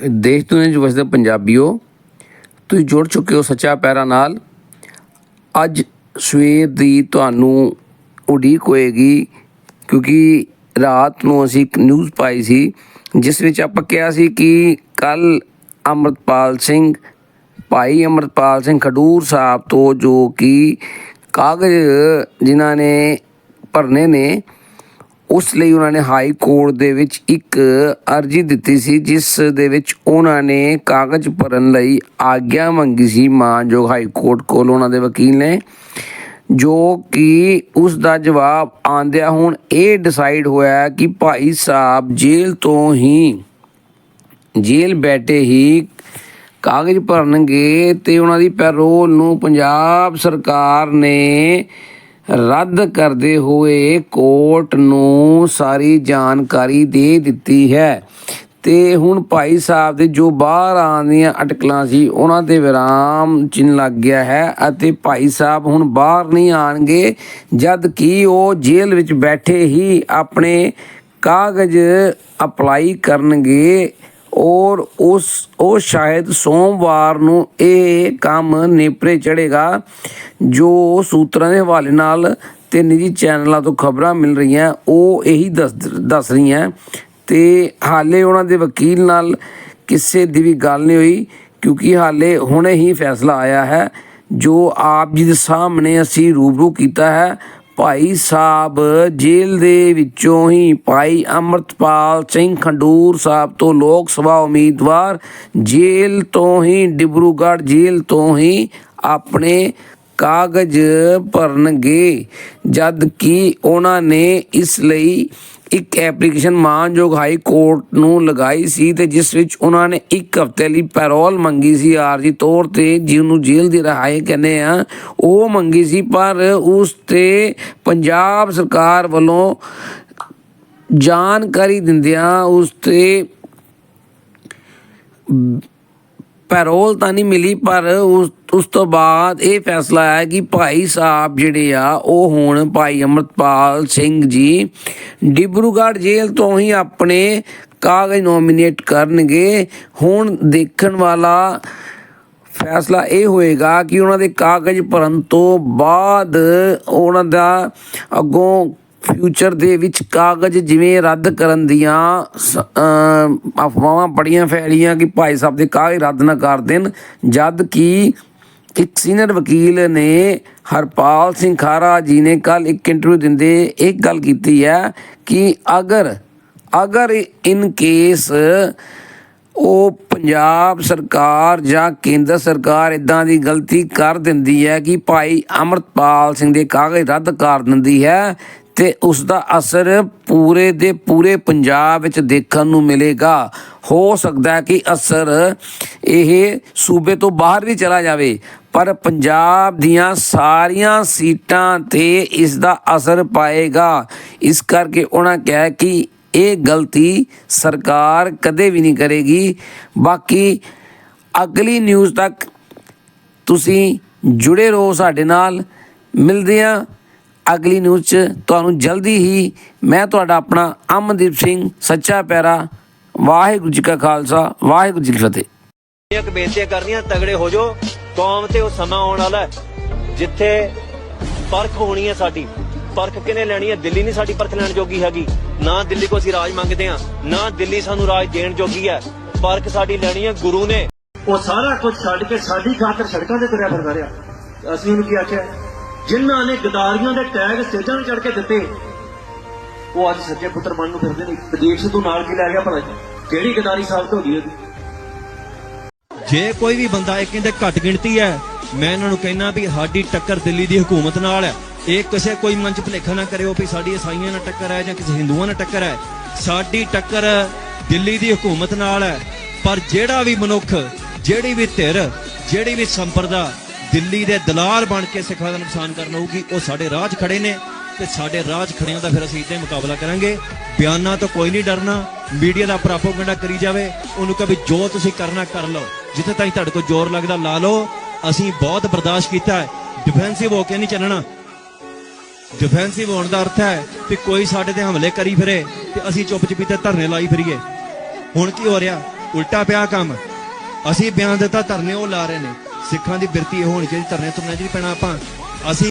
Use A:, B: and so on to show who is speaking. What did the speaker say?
A: ਦੇਸ਼ ਦੁਨੀਆ 'ਚ ਵਸਦੇ ਪੰਜਾਬੀਓ, ਤੁਸੀਂ ਜੁੜ ਚੁੱਕੇ ਹੋ ਸੱਚਾ ਪੈਰਾ ਨਾਲ। ਅੱਜ ਸਵੇਰ ਦੀ ਤੁਹਾਨੂੰ ਉਡੀਕ ਹੋਏਗੀ, ਕਿਉਂਕਿ ਰਾਤ ਨੂੰ ਅਸੀਂ ਇੱਕ ਨਿਊਜ਼ ਪਾਈ ਸੀ, ਜਿਸ ਵਿੱਚ ਆਪਾਂ ਕਿਹਾ ਸੀ ਕਿ ਕੱਲ ਅੰਮ੍ਰਿਤਪਾਲ ਸਿੰਘ, ਭਾਈ ਅੰਮ੍ਰਿਤਪਾਲ ਸਿੰਘ ਖਡੂਰ ਸਾਹਿਬ ਤੋਂ ਜੋ ਕਿ ਕਾਗਜ਼ ਜਿਨ੍ਹਾਂ ਨੇ ਭਰਨੇ ਨੇ ਉਸ ਲਈ ਉਹਨਾਂ ਨੇ ਹਾਈ ਕੋਰਟ ਦੇ ਵਿੱਚ ਇੱਕ ਅਰਜੀ ਦਿੱਤੀ ਸੀ, ਜਿਸ ਦੇ ਵਿੱਚ ਉਹਨਾਂ ਨੇ ਕਾਗਜ਼ ਭਰਨ ਲਈ ਆਗਿਆ ਮੰਗੀ ਸੀ ਮਾਨਯੋਗ ਹਾਈ ਕੋਰਟ ਕੋਲ ਉਹਨਾਂ ਦੇ ਵਕੀਲ ਨੇ, ਜੋ ਕਿ ਉਸ ਦਾ ਜਵਾਬ ਆਂਦਿਆਂ ਹੁਣ ਇਹ ਡਿਸਾਈਡ ਹੋਇਆ ਕਿ ਭਾਈ ਸਾਹਿਬ ਜੇਲ੍ਹ ਤੋਂ ਹੀ, ਜੇਲ੍ਹ ਬੈਠੇ ਹੀ ਕਾਗਜ਼ ਭਰਨਗੇ ਤੇ ਉਹਨਾਂ ਦੀ ਪੈਰੋਲ ਨੂੰ ਪੰਜਾਬ ਸਰਕਾਰ ਨੇ ਰੱਦ ਕਰਦੇ ਹੋਏ ਕੋਰਟ ਨੂੰ ਸਾਰੀ ਜਾਣਕਾਰੀ ਦੇ ਦਿੱਤੀ ਹੈ। ਤੇ ਹੁਣ ਭਾਈ ਸਾਹਿਬ ਦੇ ਜੋ ਬਾਹਰ ਆਉਣ ਦੀਆਂ ਅਟਕਲਾਂ ਸੀ, ਉਹਨਾਂ ਤੇ ਵਿਰਾਮ ਚਿੰਨ ਲੱਗ ਗਿਆ ਹੈ ਅਤੇ ਭਾਈ ਸਾਹਿਬ ਹੁਣ ਬਾਹਰ ਨਹੀਂ ਆਣਗੇ ਜਦ ਕਿ ਉਹ ਜੇਲ੍ਹ ਵਿੱਚ ਬੈਠੇ ਹੀ ਆਪਣੇ ਕਾਗਜ਼ ਅਪਲਾਈ ਕਰਨਗੇ। ਔਰ ਉਸ, ਉਹ ਸ਼ਾਇਦ ਸੋਮਵਾਰ ਨੂੰ ਇਹ ਕੰਮ ਨੇਪਰੇ ਚੜੇਗਾ ਜੋ ਸੂਤਰਾਂ ਦੇ ਹਵਾਲੇ ਨਾਲ ਤੇ ਨਿੱਜੀ ਚੈਨਲਾਂ ਤੋਂ ਖਬਰਾਂ ਮਿਲ ਰਹੀਆਂ, ਉਹ ਇਹੀ ਦੱਸ ਦੱਸ ਰਹੀਆਂ। ਤੇ ਹਾਲੇ ਉਹਨਾਂ ਦੇ ਵਕੀਲ ਨਾਲ ਕਿਸੇ ਦੀ ਵੀ ਗੱਲ ਨਹੀਂ ਹੋਈ, ਕਿਉਂਕਿ ਹਾਲੇ ਹੁਣੇ ਹੀ ਫੈਸਲਾ ਆਇਆ ਹੈ, ਜੋ ਆਪ ਜੀ ਦੇ ਸਾਹਮਣੇ ਅਸੀਂ ਰੂਬਰੂ ਕੀਤਾ ਹੈ ਭਾਈ ਸਾਹਿਬ ਜੇਲ੍ਹ ਦੇ ਵਿੱਚੋਂ ਹੀ ਭਾਈ ਅਮਰਤਪਾਲ ਸਿੰਘ ਖੰਡੂਰ ਸਾਹਿਬ ਤੋਂ ਲੋਕ ਸਭਾ ਉਮੀਦਵਾਰ ਜੇਲ੍ਹ ਤੋਂ ਹੀ, ਡਿਬਰੂਗੜ੍ਹ ਜੇਲ੍ਹ ਤੋਂ ਹੀ ਆਪਣੇ ਕਾਗਜ਼ ਭਰਨਗੇ। ਜਦ ਕਿ ਉਹਨਾਂ ਨੇ ਇਸ ਲਈ ਇੱਕ ਐਪਲੀਕੇਸ਼ਨ ਮਾਨਯੋਗ ਹਾਈ ਕੋਰਟ ਨੂੰ ਲਗਾਈ ਸੀ ਤੇ ਜਿਸ ਵਿੱਚ ਉਹਨਾਂ ਨੇ ਇੱਕ ਹਫ਼ਤੇ ਲਈ ਪੈਰੋਲ ਮੰਗੀ ਸੀ, ਆਰਜੀ ਤੌਰ ਤੇ ਜਿਹਨੂੰ ਜੇਲ੍ਹ ਦੀ ਰਿਹਾਈ ਕਹਿੰਦੇ ਆ, ਉਹ ਮੰਗੀ ਸੀ, ਪਰ ਉਸ ਤੇ ਪੰਜਾਬ ਸਰਕਾਰ ਵੱਲੋਂ ਜਾਣਕਾਰੀ ਦਿੰਦਿਆਂ ਉਸ ਤੇ ਪੈਰੋਲ ਤਾਂ ਨਹੀਂ ਮਿਲੀ, ਪਰ ਉਸ ਉਸ ਤੋਂ ਬਾਅਦ ਇਹ ਫੈਸਲਾ ਆਇਆ ਕਿ ਭਾਈ ਸਾਹਿਬ ਜਿਹੜੇ ਆ, ਉਹ ਹੁਣ ਭਾਈ ਅਮਰਤਪਾਲ ਸਿੰਘ ਜੀ ਡਿਬਰੂਗੜ੍ਹ ਜੇਲ੍ਹ ਤੋਂ ਹੀ ਆਪਣੇ ਕਾਗਜ਼ ਨੋਮੀਨੇਟ ਕਰਨਗੇ। ਹੁਣ ਦੇਖਣ ਵਾਲਾ ਫੈਸਲਾ ਇਹ ਹੋਏਗਾ ਕਿ ਉਹਨਾਂ ਦੇ ਕਾਗਜ਼ ਭਰਨ ਤੋਂ ਬਾਅਦ ਉਹਨਾਂ ਦਾ ਅੱਗੋਂ ਫਿਊਚਰ ਦੇ ਵਿੱਚ ਕਾਗਜ਼ ਜਿਵੇਂ ਰੱਦ ਕਰਨ ਦੀਆਂ ਸ- ਅਫਵਾਹਾਂ ਬੜੀਆਂ ਫੈਲੀਆਂ ਕਿ ਭਾਈ ਸਾਹਿਬ ਦੇ ਕਾਗਜ਼ ਰੱਦ ਨਾ ਕਰ ਦੇਣ, ਜਦ ਕਿ ਇੱਕ ਸੀਨੀਅਰ ਵਕੀਲ ਨੇ ਹਰਪਾਲ ਸਿੰਘ ਖਾਰਾ ਜੀ ਨੇ ਕੱਲ ਇੱਕ ਇੰਟਰਵਿਊ ਦਿੰਦੇ ਇੱਕ ਗੱਲ ਕੀਤੀ ਹੈ ਕਿ ਅਗਰ ਅਗਰ ਇਨ ਕੇਸ ਉਹ ਪੰਜਾਬ ਸਰਕਾਰ ਜਾਂ ਕੇਂਦਰ ਸਰਕਾਰ ਇਦਾਂ ਦੀ ਗਲਤੀ ਕਰ ਦਿੰਦੀ ਹੈ ਕਿ ਭਾਈ ਅਮਰਤਪਾਲ ਸਿੰਘ ਦੇ ਕਾਗਜ਼ ਰੱਦ ਕਰ ਦਿੰਦੀ ਹੈ ਤੇ ਉਸ ਦਾ ਅਸਰ ਪੂਰੇ ਦੇ ਪੂਰੇ ਪੰਜਾਬ ਵਿੱਚ ਦੇਖਣ ਨੂੰ ਮਿਲੇਗਾ। ਹੋ ਸਕਦਾ ਹੈ ਕਿ ਅਸਰ ਇਹ ਸੂਬੇ ਤੋਂ ਬਾਹਰ ਵੀ ਚਲਾ ਜਾਵੇ, ਪਰ ਪੰਜਾਬ ਦੀਆਂ ਸਾਰੀਆਂ ਸੀਟਾਂ ਤੇ ਇਸ ਦਾ ਅਸਰ ਪਾਏਗਾ। ਇਸ ਕਰਕੇ ਉਹਨਾਂ ਕਿਹਾ ਕਿ ਇਹ ਗਲਤੀ ਸਰਕਾਰ ਕਦੇ ਵੀ ਨਹੀਂ ਕਰੇਗੀ। ਬਾਕੀ ਅਗਲੀ ਨਿਊਜ਼ ਤੱਕ ਤੁਸੀਂ ਜੁੜੇ ਰਹੋ ਸਾਡੇ ਨਾਲ। ਮਿਲਦੇ ਹਾਂ ਅਗਲੀ ਨਿਊਜ਼ 'ਚ ਤੁਹਾਨੂੰ ਜਲਦੀ ਹੀ ਮੈਂ ਤੁਹਾਡਾ ਆਪਣਾ ਅਮਨਦੀਪ ਸਿੰਘ ਸੱਚਾ ਪੈਰਾ ਵਾਹਿਗੁਰੂ ਜੀ ਕਾ ਖਾਲਸਾ ਵਾਹਿਗੁਰੂ ਜੀ ਕੀ ਫਤਿਹ।
B: ਇੱਕ ਬੇਨਤੀਆਂ ਕਰਨੀਆਂ ਤਗੜੇ ਹੋ ਜਾਓ। ਕੌਮ ਤੇ ਉਹ ਸਮਾਂ ਆਉਣ ਵਾਲਾ ਹੈ, ਜਿੱਥੇ ਪਰਖ ਹੋਣੀ ਹੈ ਸਾਡੀ। ਪਰਖ ਕਿਨੇ ਲੈਣੀ ਹੈ? ਦਿੱਲੀ ਨਹੀਂ ਸਾਡੀ ਪਰਖ ਲੈਣ ਜੋਗੀ ਹੈਗੀ। ਨਾ ਦਿੱਲੀ ਕੋ ਅਸੀਂ ਰਾਜ ਮੰਗਦੇ ਆ ਨਾ ਦਿੱਲੀ ਸਾਨੂੰ ਰਾਜ ਦੇਣ ਜੋਗੀ ਹੈ। ਪਰਖ ਸਾਡੀ ਲੈਣੀ ਹੈ ਗੁਰੂ ਨੇ।
C: ਉਹ ਸਾਰਾ ਕੁਝ ਛੱਡ ਕੇ ਸਾਡੀ ਖਾਤਰ ਸੜਕਾਂ ਤੇ ਤੁਰਿਆ ਫਿਰਦਾ ਰਿਹਾ। ਅਸੀਂ ਉਹਨੂੰ ਕੀ ਆਖਿਆ? ਜਿਨ੍ਹਾਂ ਨੇ ਗਦਾਰੀਆਂ ਦੇ ਟੈਗ ਸਟੇਜਾਂ ਨੂੰ ਚੜ ਕੇ ਦਿੱਤੇ। ਉਹ ਅੱਜ ਸੱਚੇ ਪੁੱਤਰ ਬਣਨ ਨੂੰ ਫਿਰਦੇ ਨੇ। ਪ੍ਰਦੀਪ ਸਿੰਘ ਨਾਲ ਕੀ ਲੈ ਗਿਆ ਭਲਾ ਕਿਹੜੀ ਗਦਾਰੀ ਸਾਬਤ ਹੋ ਗਈ ਉਹਦੀ?
D: ਜੇ ਕੋਈ ਵੀ ਬੰਦਾ ਇਹ ਕਹਿੰਦੇ ਘੱਟ ਗਿਣਤੀ ਹੈ, ਮੈਂ ਇਹਨਾਂ ਨੂੰ ਕਹਿਣਾ ਵੀ ਸਾਡੀ ਟੱਕਰ ਦਿੱਲੀ ਦੀ ਹਕੂਮਤ ਨਾਲ ਹੈ। ਇਹ ਕਿਸੇ ਕੋਈ ਮਨ ਚ ਭੁਲੇਖਾ ਨਾ ਕਰਿਓ ਵੀ ਸਾਡੀ ਈਸਾਈਆਂ ਨਾਲ ਟੱਕਰ ਹੈ ਜਾਂ ਕਿਸੇ ਹਿੰਦੂਆਂ ਨਾਲ ਟੱਕਰ ਹੈ। ਸਾਡੀ ਟੱਕਰ ਦਿੱਲੀ ਦੀ ਹਕੂਮਤ ਨਾਲ ਹੈ। ਪਰ ਜਿਹੜਾ ਵੀ ਮਨੁੱਖ, ਜਿਹੜੀ ਵੀ ਧਿਰ, ਜਿਹੜੀ ਵੀ ਸੰਪਰਦਾ ਦਿੱਲੀ ਦੇ ਦਲਾਲ ਬਣ ਕੇ ਸਿੱਖਾਂ ਦਾ ਨੁਕਸਾਨ ਕਰਨ ਆਊਗੀ, ਉਹ ਸਾਡੇ ਰਾਹ 'ਚ ਖੜੇ ਨੇ ਤੇ ਸਾਡੇ ਰਾਹ 'ਚ ਖੜਿਆਂ ਦਾ ਫਿਰ ਅਸੀਂ ਇੱਦਾਂ ਮੁਕਾਬਲਾ ਕਰਾਂਗੇ। ਬਿਆਨਾਂ ਤੋਂ ਕੋਈ ਨਹੀਂ ਡਰਨਾ, ਮੀਡੀਆ ਦਾ ਪ੍ਰੋਪਗੈਂਡਾ ਕਰੀ ਜਾਵੇ, ਉਹਨੂੰ ਕਹੇ ਵੀ ਜੋ ਤੁਸੀਂ ਕਰਨਾ, ਕਰ ਲਓ। ਜਿੱਥੇ ਤਾਈਂ ਤੁਹਾਡੇ ਕੋਲ ਜ਼ੋਰ ਲੱਗਦਾ, ਲਾ ਲਓ। ਅਸੀਂ ਬਹੁਤ ਬਰਦਾਸ਼ਤ ਕੀਤਾ ਹੈ। ਡਿਫੈਂਸਿਵ ਹੋ ਕੇ ਨਹੀਂ ਚੱਲਣਾ। ਡਿਫੈਂਸਿਵ ਹੋਣ ਦਾ ਅਰਥ ਹੈ ਕਿ ਕੋਈ ਸਾਡੇ ਤੇ ਹਮਲੇ ਕਰੀ ਫਿਰੇ ਤੇ ਅਸੀਂ ਚੁੱਪ ਚਪੀਤੇ ਧਰਨੇ ਲਾਈ ਫਿਰੀਏ। ਹੁਣ ਕੀ ਹੋ ਰਿਹਾ? ਉਲਟਾ ਪਿਆ ਕੰਮ। ਅਸੀਂ ਬਿਆਨ ਦਿੱਤਾ, ਧਰਨੇ ਉਹ ਲਾ ਰਹੇ ਨੇ। ਸਿੱਖਾਂ ਦੀ ਬਿਰਤੀ ਇਹ ਹੋਣੀ ਚਾਹੀਦੀ ਧਰਨੇ ਤੁਰਨੇ ਜਿਹੜੀ ਪੈਣਾ ਆਪਾਂ। ਅਸੀਂ